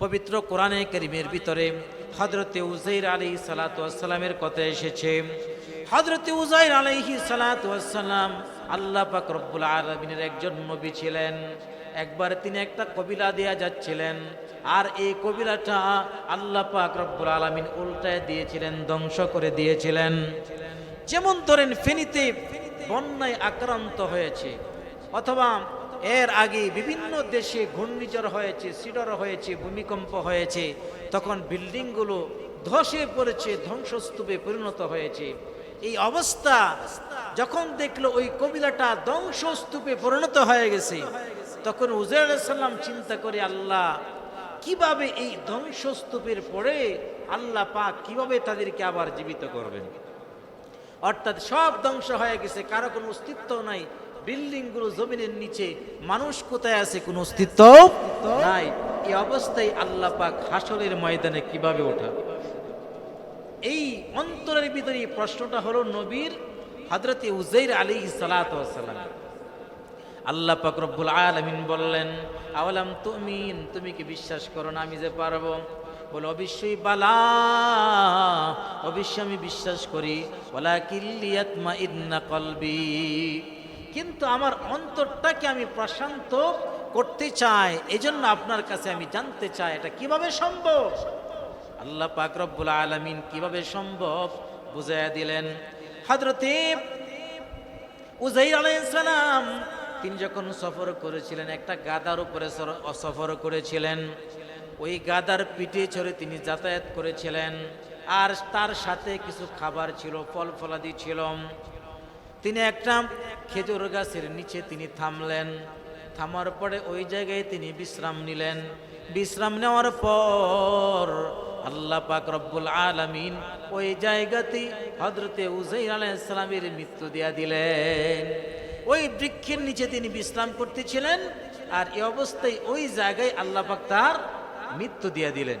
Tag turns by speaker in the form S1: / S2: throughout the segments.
S1: পবিত্র কোরআনে করিমের ভিতরে হজরতে উজাইর আলী সালাতামের কথা এসেছে। হজরতে উজাইর আলাইহি সালাতাম আল্লাহ পাক রব্বুল আলমিনের একজন নবী ছিলেন। একবার তিনি একটা কবিলা দেয়া যাচ্ছিলেন আর এই কবিলাটা আল্লাহ পাক রব্বুল আলমিন উল্টায় দিয়েছিলেন, ধ্বংস করে দিয়েছিলেন। যেমন ধরেন ফেনীতে বন্যায় আক্রান্ত হয়েছে অথবা এর আগে বিভিন্ন দেশে ঘূর্ণিঝড় হয়েছে সিডর হয়েছে, ভূমিকম্প হয়েছে, তখন বিল্ডিংগুলো ধসে পড়েছে, ধ্বংসস্তূপে পরিণত হয়েছে। এই অবস্থা যখন দেখল, ওই কবিলাটা ধ্বংসস্তূপে পরিণত হয়ে গেছে, তখন উজাইর সাল্লাম চিন্তা করে, আল্লাহ, কীভাবে এই ধ্বংসস্তূপের পরে আল্লাহ পাক কীভাবে তাদেরকে আবার জীবিত করবেন? অর্থাৎ সব ধ্বংস হয়ে গেছে, কারও কোনো অস্তিত্ব নাই। বিল্ডিংগুলো জমিনের নিচে মানুষ কোথায় আছে কোনো অস্তিত্ব নাই। এই অবস্থায় আল্লাহ পাক হাসরের ময়দানে কীভাবে ওঠা? এই অন্তরের ভিতরে প্রশ্নটা হলো নবীর হজরতে উজাইর আলী সালাম আল্লাহ পাক রব্বুল আলামিন বললেন আওলাম তুমিন? তুমি কি বিশ্বাস করো না আমি যে পারব? বলে, অবশ্যই বালা, অবশ্যই আমি বিশ্বাস করি। ওলা কিল্লিয়াতমা ইন্না কলবি। কিন্তু আমার অন্তরটাকে আমি প্রশান্ত করতে চাই, এজন্য আপনার কাছে আমি জানতে চাই, এটা কীভাবে সম্ভব? আল্লাহ পাক রব্বুল আলামিন কীভাবে সম্ভব? বুঝাইয়া দিলেন, হযরতে উজাইর আলাইহিস সালাম, তিনি যখন সফর করেছিলেন, একটা গাদার উপরে সফর করেছিলেন। ওই গাদার পিঠে চড়ে তিনি যাতায়াত করেছিলেন। আর তার সাথে কিছু খাবার ছিল ফল ফলাদি ছিল। তিনি একটা খেজুর গাছের নিচে তিনি থামলেন। থামার পরে ওই জায়গায় তিনি বিশ্রাম নিলেন। বিশ্রাম নেওয়ার পর আল্লাহ পাক রব্বুল আলামিন ওই জায়গাতে হজরতে উজাইর আলাইসালামের মৃত্যু দিয়া দিলেন। ওই বৃক্ষের নিচে তিনি বিশ্রাম করতেছিলেন আর এই অবস্থায় ওই জায়গায় আল্লাহ পাক তার মৃত্যু দিয়া দিলেন।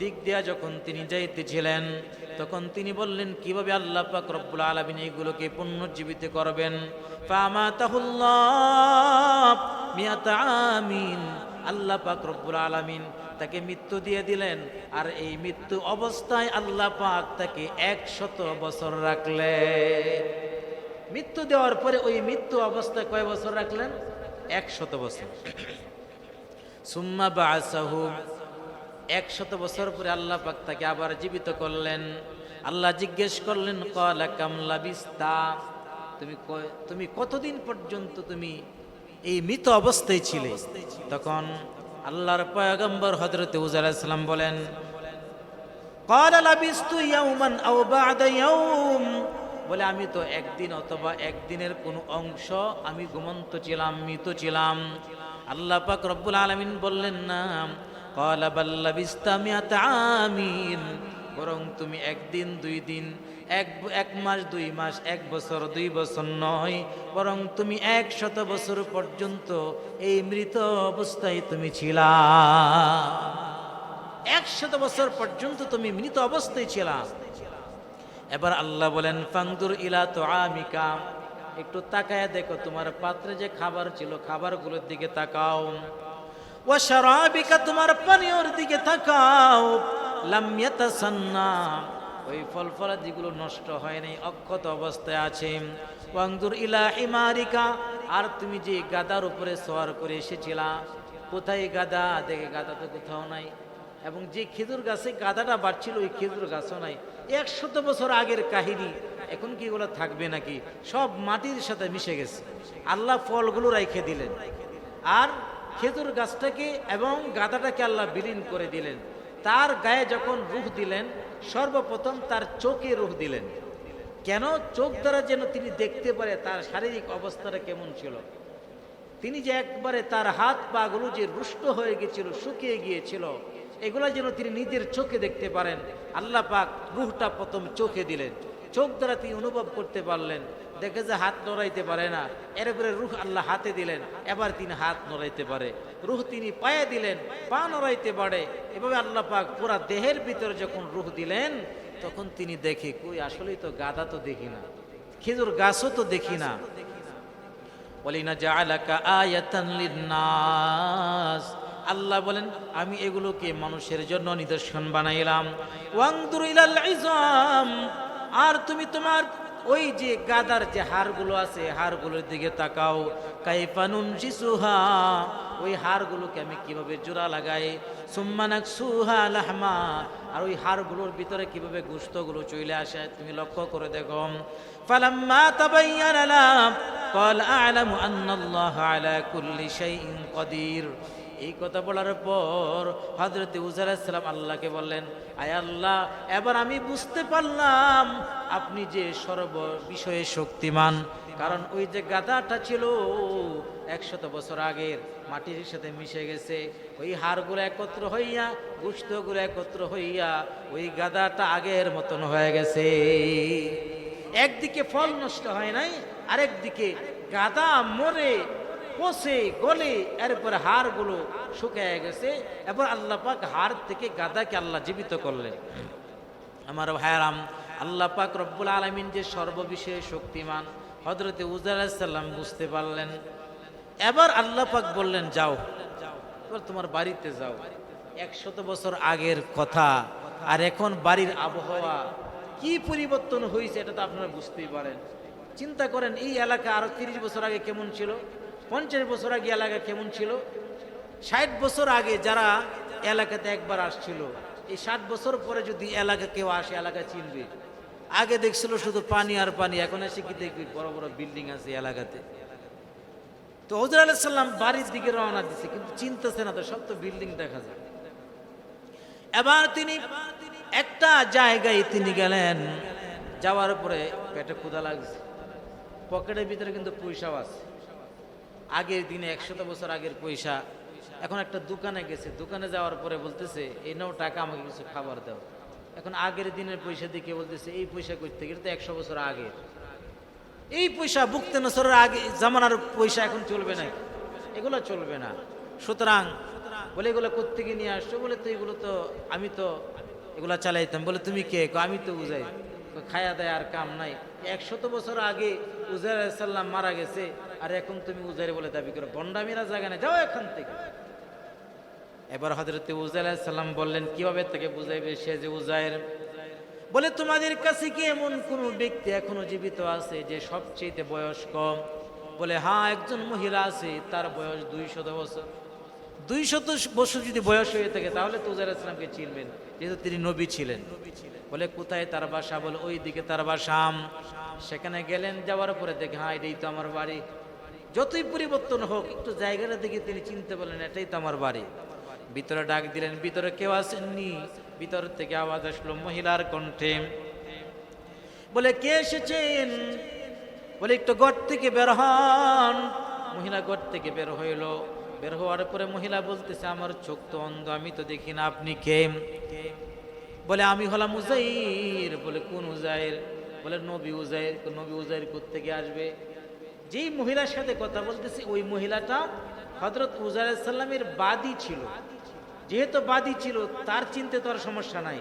S1: দিক দিয়া যখন তিনি যাইতেছিলেন, তখন তিনি বললেন, কীভাবে আল্লাহ পাক রব্বুল আলামিন এইগুলোকে পুনর্জীবিত করবেন? ফামাতাহুল্লাহ মিয়াতা আমিন। আল্লাহ পাক রব্বুল আলামিন তাকে মৃত্যু দিয়ে দিলেন, আর এই মৃত্যু অবস্থায় আল্লাহ পাক তাকে একশত বছর রাখলেন। মৃত্যু দেওয়ার পরে ওই মৃত্যু অবস্থায় কয় বছর রাখলেন? একশত বছর। সুম্মা বাসাহু একশত বছর পরে আল্লাহ পাক তাকে আবার জীবিত করলেন। আল্লাহ জিজ্ঞেস করলেন, কলা কামলা বিস্তা তুমি তুমি কতদিন পর্যন্ত তুমি এই মৃত অবস্থায় ছিলে? তখন আল্লাহর পয়গম্বর হজরত উজাল ইসলাম বলেন, কলা লাবিস্তু ইয়াউমান বলে, আমি তো একদিন অথবা একদিনের কোনো অংশ আমি ঘুমন্ত ছিলাম, মৃত ছিলাম। আল্লাহ পাক রব্বুল আলমিন বললেন, না কলা বাল্লা বরং তুমি একদিন, দুই দিন, এক এক মাস, দুই মাস, এক বছর, দুই বছর নয়। বরং তুমি এক শত বছর পর্যন্ত এই মৃত অবস্থায় তুমি ছিলা। একশত বছর পর্যন্ত তুমি মৃত অবস্থায় ছিলা। এবার আল্লাহ বলেন ফাংদুর ইলা তো আমিকা একটু তাকায় দেখো, তোমার পাত্রে যে খাবার ছিল, খাবারগুলোর দিকে তাকাও। ও শারাবিকা, তোমার পানীয়র দিকে তাকাও। লাম ইয়াতাসান্না। ওই ফল ফলাদিগুলো নষ্ট হয় নাই, অক্ষত অবস্থায় আছে। ওয়াংদুর ইলা হিমারিকা আর তুমি যে গাদার উপরে সওয়ার করে এসেছিলা, কোথায় গাদা? দেখে গাদা তো কোথাও নাই। এবং যে খেজুর গাছে গাদাটা বাড়ছিল, ওই খেজুর গাছও নাই। একশত বছর আগের কাহিনী, এখন কি এগুলো থাকবে নাকি? সব মাটির সাথে মিশে গেছে। আল্লাহ ফলগুলো রাইখে দিলেন। আর খেজুর গাছটাকে এবং গাদাটাকে আল্লাহ বিলীন করে দিলেন। তার গায়ে যখন রুখ দিলেন, সর্বপ্রথম তার চোখে রুখ দিলেন। কেন? চোখ দ্বারা যেন তিনি দেখতে পারে তার শারীরিক অবস্থাটা কেমন ছিল। তিনি যে একবারে তার হাত পা গুলো যে রুষ্ট হয়ে গিয়েছিল শুকিয়ে গিয়েছিল, এগুলা যেন তিনি নিজের চোখে দেখতে পারেন। আল্লাহ পাক রুহটা প্রথম চোখে দিলেন। চোখ দ্বারা তিনি অনুভব করতে পারলেন। দেখে যে হাত নড়াইতে পারে না। এরপরে রুহ আল্লাহ হাতে দিলেন, এবার তিনি হাত নড়াইতে পারে। রুহ তিনি পায়ে দিলেন, পা নড়াইতে পারে। এভাবে আল্লাহ পাক পুরা দেহের ভিতরে যখন রুহ দিলেন, তখন তিনি দেখে, কই আসলেই তো গাদা তো দেখি না, খেজুর গাছও তো দেখি না। বলিনা জাআলাকা আয়াতান লিন্নাস। আল্লাহ বলেন, আমি এগুলোকে মানুষের জন্য নিদর্শন বানাইলাম। ওয়াংদুর আর তুমি তোমার ওই যে গাদার যে হাড়গুলো আছে হাড়গুলোর দিকে তাকাও কাইফানুন জিসুহা ওই হাড়গুলোকে আমি কিভাবে জোড়া লাগাই সুম্মানাক সুহা লাহমা আর ওই হাড়গুলোর ভিতরে কিভাবে গুস্তগুলো চলে আসে তুমি লক্ষ্য করে দেখো ফালাম্মা তাবাইয়ানা লাম قال أعلم أن الله على كل شيء قدير এই কথা বলার পর হজরত উজালাম আল্লাহকে বললেন, আয় আল্লাহ, এবার আমি বুঝতে পারলাম আপনি যে সর্ব বিষয়ে শক্তিমান। কারণ ওই যে গাদাটা ছিল একশত বছর আগের, মাটির সাথে মিশে গেছে, ওই হাড়গুলো একত্র হইয়া গুস্তগুলো একত্র হইয়া ওই গাদাটা আগের মতন হয়ে গেছে। একদিকে ফল নষ্ট হয় নাই, আরেকদিকে গাদা মরে পচে গলে এরপরে হাড়গুলো শুকিয়ে গেছে। এবার আল্লাহ পাক হাড় থেকে গাদাকে আল্লাহ জীবিত করলেন। আমার ভাইয়ারাম, আল্লাহ পাক রব্বুল আলমিন যে সর্ববিষয়ে শক্তিমান হজরতে উজালাম বুঝতে পারলেন। এবার আল্লাহ পাক বললেন, যাও। তোমার বাড়িতে যাও। একশত বছর আগের কথা। আর এখন বাড়ির আবহাওয়া কি পরিবর্তন হয়েছে, এটা তো আপনারা বুঝতেই পারেন। চিন্তা করেন, এই এলাকা আরও তিরিশ বছর আগে কেমন ছিল? পঞ্চাশ বছর আগে এলাকা কেমন ছিল? ষাট বছর আগে যারা এলাকাতে একবার আসছিল, এই ষাট বছর পরে যদি এলাকা কেউ আসে, এলাকা চিনবে। আগে দেখছিল শুধু পানি আর পানি, এখন এসে কি দেখবি? বড় বড় বিল্ডিং আছে এলাকাতে। তো হজর আলাইসাল্লাম বাড়ির দিকে রওনা দিছে, কিন্তু চিনতেছে না তো, সব তো বিল্ডিং দেখা যায়। এবার তিনি একটা জায়গায় তিনি গেলেন, যাওয়ার পরে পেটে ক্ষুধা লাগছে। পকেটের ভিতরে কিন্তু পয়সাও আছে। আগের দিনে একশত বছর আগের পয়সা। এখন একটা দোকানে গেছে, দোকানে যাওয়ার পরে বলতেছে, এই নাও টাকা, আমাকে কিছু খাবার দাও। এখন আগের দিনের পয়সা দিকে বলতেছে, এই পয়সা করতে গেলে তো একশো বছর আগে। এই পয়সা বুকতে নসরের আগে, জামানার পয়সা এখন চলবে না। এগুলো চলবে না। সুতরাং বলে, এগুলো কোথেকে নিয়ে আসছো? বলে, তো এগুলো তো আমি তো, এগুলো চালাইতাম। বলে, তুমি কে? আমি তো বুঝাই। খায়া দেয় আর কাম নাই। একশত বছর আগে উজার সাল্লাম মারা গেছে, আর এখন তুমি উজারে বলে দাবি করো। বন্ডামিরা জায়গা নেই যাও এখান থেকে। এবার হজরত উজাই সাল্লাম বললেন, কীভাবে তাকে বুঝাইবে সে যে উজায়ের বলে, তোমাদের কাছে কি এমন কোন ব্যক্তি এখনও জীবিত আছে যে সবচেয়ে বয়স কম? বলে হ্যাঁ একজন মহিলা আছে, তার বয়স দুইশত বছর। দুইশত বছর যদি বয়স হয়ে থাকে, তাহলে তো উজার ইসলামকে চিনবেন, যেহেতু তিনি নবী ছিলেন। বলে কোথায় তার বাসা? বলে ওই দিকে তার বাসা। সেখানে গেলেন, যাওয়ার পরে দেখে হ্যাঁ এটাই তো আমার বাড়ি। যতই পরিবর্তন হোক, একটু জায়গাটা দেখে তিনি চিনতে বললেন এটাই তো আমার বাড়ি। ভিতরে ডাক দিলেন, ভিতরে কেউ আসেননি? ভিতর থেকে আওয়াজ আসলো মহিলার কণ্ঠে। বলে, কে এসেছেন? বলে, একটু গড় থেকে বের হন। মহিলা গড় থেকে বের হইল। বের হওয়ার পরে মহিলা বলতেছে, আমার চোখ তো অন্ধ, আমি তো দেখি না আপনি কে? বলে, আমি হলাম উজাইর। বলে, কোন উজাইর? বলে, নবী উজাইর। নবী উজাইর থেকে আসবে? যেই মহিলার সাথে কথা বলতেছে, ওই মহিলাটা হজরত উজার সাল্লামের বাদী ছিল। যেহেতু বাদী ছিল, তার চিনতে তো আর সমস্যা নাই।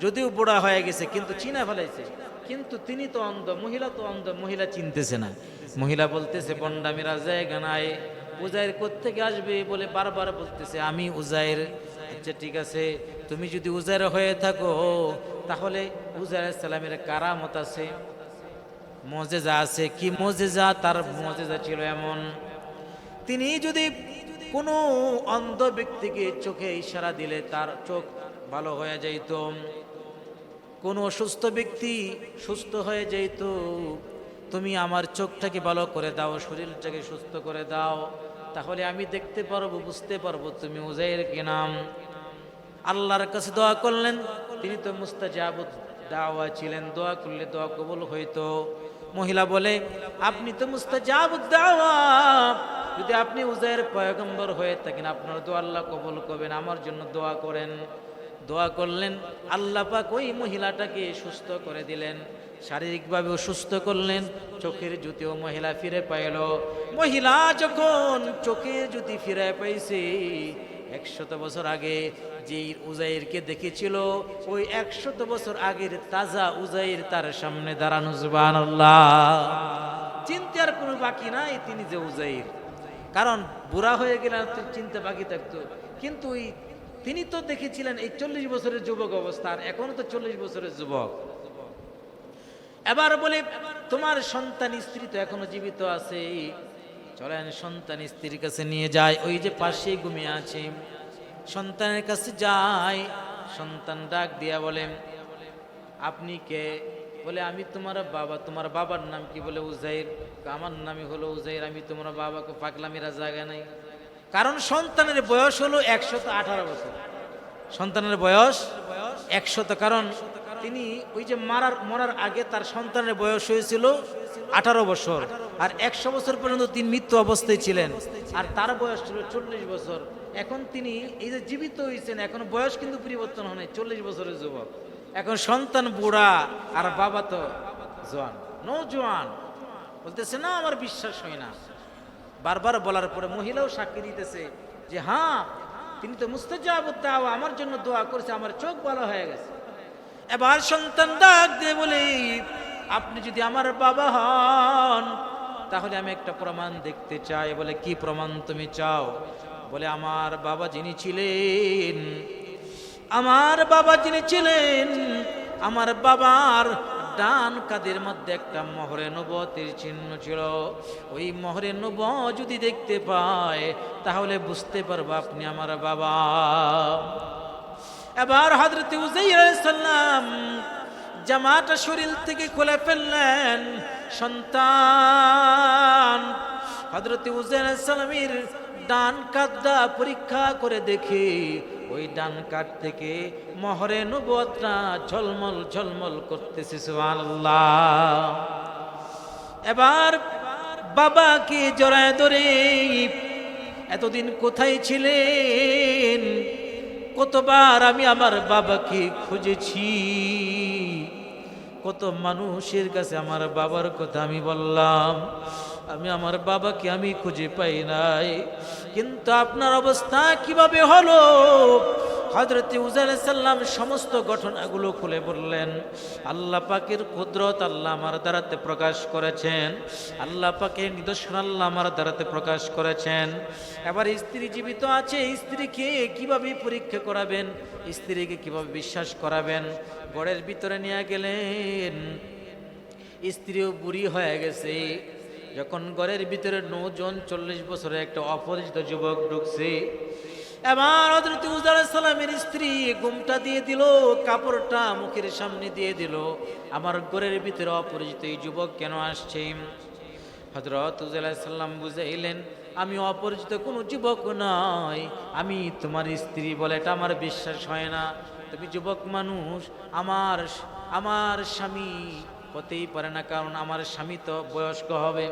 S1: যদিও বুড়া হয়ে গেছে, কিন্তু চিনা ফেলাইছে। কিন্তু তিনি তো অন্ধ, মহিলা তো অন্ধ, মহিলা চিনতেছে না। মহিলা বলতেছে বন্ডামিরা জায়গা নাই উজাইর কোত্থেকে আসবে বলে বারবার বলতেছে, আমি উজাইর। আচ্ছা ঠিক আছে, তুমি যদি উজাইর হয়ে থাকো, তাহলে উজাইর সালামের কারামত আছে। মজেজা আছে। কি মজেজা? তার মজেজা ছিল এমন। তিনি যদি কোনো অন্ধ ব্যক্তিকে চোখে ইশারা দিলে, তার চোখ ভালো হয়ে যাইত। কোনো অসুস্থ ব্যক্তি সুস্থ হয়ে যেত তুমি আমার চোখটাকে ভালো করে দাও, শরীরটাকে সুস্থ করে দাও। তাহলে আমি দেখতে পারব, বুঝতে পারব তুমি উজাইর কি নাম। আল্লাহর কাছে দোয়া করলেন, তিনি তো মুস্তাজাব দাওয়া ছিলেন, দোয়া করলে দোয়া কবল হইতো। মহিলা বলে, আপনি তো মুস্তাজাব দাওয়া যদি আপনি উজাইর পয়গম্বর হয়ে থাকেন, আপনার দোয়া আল্লাহ কবল করবেন, আমার জন্য দোয়া করেন। দোয়া করলেন, আল্লাহ পাক ওই মহিলাটাকে সুস্থ করে দিলেন শারীরিকভাবেও সুস্থ করলেন, চোখের জুতিও মহিলা ফিরে পাইল। মহিলা যখন চোখের জুতি ফিরে পাইছে, একশত বছর আগে যেই উজাইরকে দেখেছিল, ওই একশত বছর আগের তাজা উজাইর তার সামনে দাঁড়ানো জুবান চিন্তার কোনো বাকি নাই তিনি যে উজাইর। কারণ বুড়া হয়ে গেলে চিন্তা বাকি থাকতো। কিন্তু ওই তিনি তো দেখেছিলেন এই চল্লিশ বছরের যুবক অবস্থা, আর এখনও তো চল্লিশ বছরের যুবক। এবার বলে, তোমার সন্তান, স্ত্রী তো এখনও জীবিত আছে। চলেন, সন্তান, স্ত্রীর কাছে নিয়ে যায়, ওই যে পাশেই ঘুমিয়ে আছে। সন্তানের কাছে যায়, সন্তান ডাক দিয়া বলে, আপনি কে? বলে, আমি তোমার বাবা। তোমার বাবার নাম কি বলে উজাইর? আমার নামই হলো উজাইর। আমি তোমার বাবাকে পাগলামিরা জায়গা নাই। কারণ সন্তানের বয়স হলো একশত আঠারো বছর। সন্তানের বয়স একশত, কারণ তিনি ওই যে মারার, মরার আগে তার সন্তানের বয়স হয়েছিল আঠারো বছর। আর একশো বছর পর্যন্ত তিনি মৃত্যু অবস্থায় ছিলেন। আর তার বয়স ছিল চল্লিশ বছর। এখন তিনি এই যে জীবিত হয়েছেন, এখন বয়স কিন্তু পরিবর্তন হয় চল্লিশ বছরের যুবক। এখন সন্তান বুড়া আর বাবা তো জোয়ান। নো জোয়ান। বলতেছে, না, আমার বিশ্বাস হয় না। বারবার বলার পরে মহিলাও সাক্ষী দিতেছে যে হ্যাঁ তিনি তো মুস্তাজাবুদ্দাও আমার জন্য দোয়া করেছে, আমার চোখ ভালো হয়ে গেছে। এবার সন্তান ডাক দিয়ে বলে, আপনি যদি আমার বাবা হন, তাহলে আমি একটা প্রমাণ দেখতে চাই। বলে, কি প্রমাণ তুমি চাও? বলে, আমার বাবা যিনি ছিলেন, আমার বাবা যিনি ছিলেন, আমার বাবার ডান কাদের মধ্যে একটা মহরে নবতের চিহ্ন ছিল। ওই মহরে নব যদি দেখতে পায়, তাহলে বুঝতে পারব আপনি আমার বাবা। এবার হজরত সাল্লাম জামাটা শরীর থেকে খুলে ফেললেন, সন্তান। হজরত সালামের ডান কাদা পরীক্ষা করে দেখে ওই ডান কাঠ থেকে মহরে নবতটা ঝলমল ঝলমল করতেছে, সুবহানাল্লাহ। এবার বাবাকে জড়ায় ধরে, এতদিন কোথায় ছিলেন? কতবার আমি আমার বাবাকে খুঁজেছি। কত মানুষের কাছে আমার বাবার কথা আমি বললাম। আমি আমার বাবাকে আমি খুঁজে পাই নাই। কিন্তু আপনার অবস্থা কীভাবে হলো? হজরত সাল্লাম সমস্ত ঘটনাগুলো খুলে বললেন, আল্লাহ পাকের কুদরত আল্লাহ আমার দ্বারাতে প্রকাশ করেছেন। আল্লাহ পাকের নিদর্শন আল্লাহ আমার দ্বারাতে প্রকাশ করেছেন। এবার স্ত্রী জীবিত আছে, স্ত্রীকে কীভাবে পরীক্ষা করাবেন? স্ত্রীকে কীভাবে বিশ্বাস করাবেন? গড়ের ভিতরে নিয়ে গেলেন। স্ত্রীও বুড়ি হয়ে গেছে। যখন ঘরের ভিতরে নজন চল্লিশ বছরের একটা অপরিচিত যুবক ঢুকছে, এবার হজরত সালামের স্ত্রী ঘুমটা দিয়ে দিল, কাপড়টা মুখের সামনে দিয়ে দিল। আমার ঘরের ভিতরে অপরিচিত এই যুবক কেন আসছে? হজরত সাল্লাম বুঝাইলেন, আমি অপরিচিত কোনো যুবক নয় আমি তোমার স্ত্রী বলে এটা আমার বিশ্বাস হয় না। তুমি যুবক মানুষ, আমার আমার স্বামী হতেই পারে না, কারণ আমার স্বামী তো বয়স্ক হবে।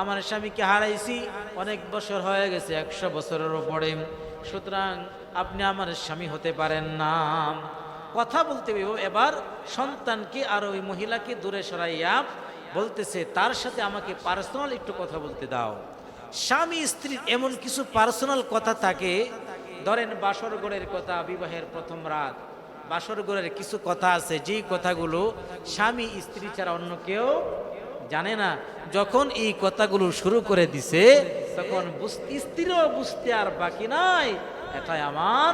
S1: আমার স্বামীকে হারাইছি, অনেক বছর হয়ে গেছে, একশো বছরের পরে। সুতরাং আপনি আমার স্বামী হতে পারেন না। কথা বলতে এবার সন্তানকে আর ওই মহিলাকে দূরে সরাইয়া বলতেছে, তার সাথে আমাকে পার্সোনাল একটু কথা বলতে দাও। স্বামী স্ত্রীর এমন কিছু পার্সোনাল কথা থাকে, ধরেন বাসরগড়ের কথা, বিবাহের প্রথম রাত। বাসরগড়ের কিছু কথা আছে, যেই কথাগুলো স্বামী স্ত্রী ছাড়া অন্য কেউ জানে না। যখন এই কথাগুলো শুরু করে দিছে, তখন স্ত্রীরও বুঝতে আর বাকি নাই, এটাই আমার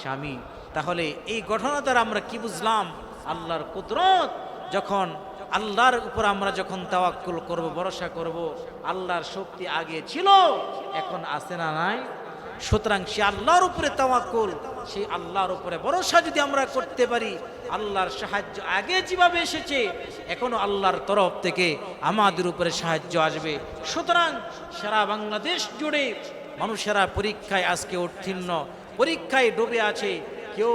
S1: স্বামী। তাহলে এই ঘটনা দ্বারা আমরা কি বুঝলাম? আল্লাহর কুদরত। যখন আল্লাহর উপর আমরা যখন তাওয়াক্কুল করব, ভরসা করব, আল্লাহর শক্তি আগে ছিল, এখন আছে না নাই? সুতরাং সে আল্লাহর উপরে তাওয়াক্কুল সেই আল্লাহর উপরে ভরসা যদি আমরা করতে পারি, আল্লাহর সাহায্য আগে যেভাবে এসেছে, এখনও আল্লাহর তরফ থেকে আমাদের উপরে সাহায্য আসবে। সুতরাং সারা বাংলাদেশ জুড়ে মানুষেরা পরীক্ষায় আজকে উত্তীর্ণ, পরীক্ষায় ডুবে আছে, কেউ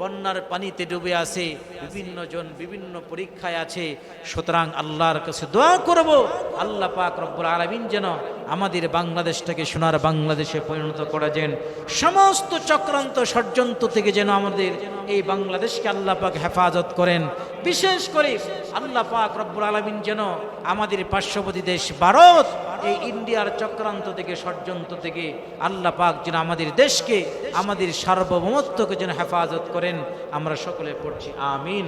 S1: বন্যার পানিতে ডুবে আছে, বিভিন্ন জন বিভিন্ন পরীক্ষায় আছে। সুতরাং আল্লাহর কাছে দোয়া করব, আল্লাহ পাক রব্বুল আলমিন যেন আমাদের বাংলাদেশটাকে সোনার বাংলাদেশে পরিণত করে দেন সমস্ত চক্রান্ত ষড়যন্ত্র থেকে যেন আমাদের এই বাংলাদেশকে আল্লাহ পাক হেফাজত করেন। বিশেষ করে আল্লাহ পাক রব্বুল আলমিন যেন আমাদের পার্শ্ববর্তী দেশ ভারত, এই ইন্ডিয়ার চক্রান্ত থেকে, ষড়যন্ত্র থেকে আল্লাহ পাক যেন আমাদের দেশকে, আমাদের সার্বভৌমত্বকে যেন হেফাজত করেন আমরা সকলে পড়ছি আমিন।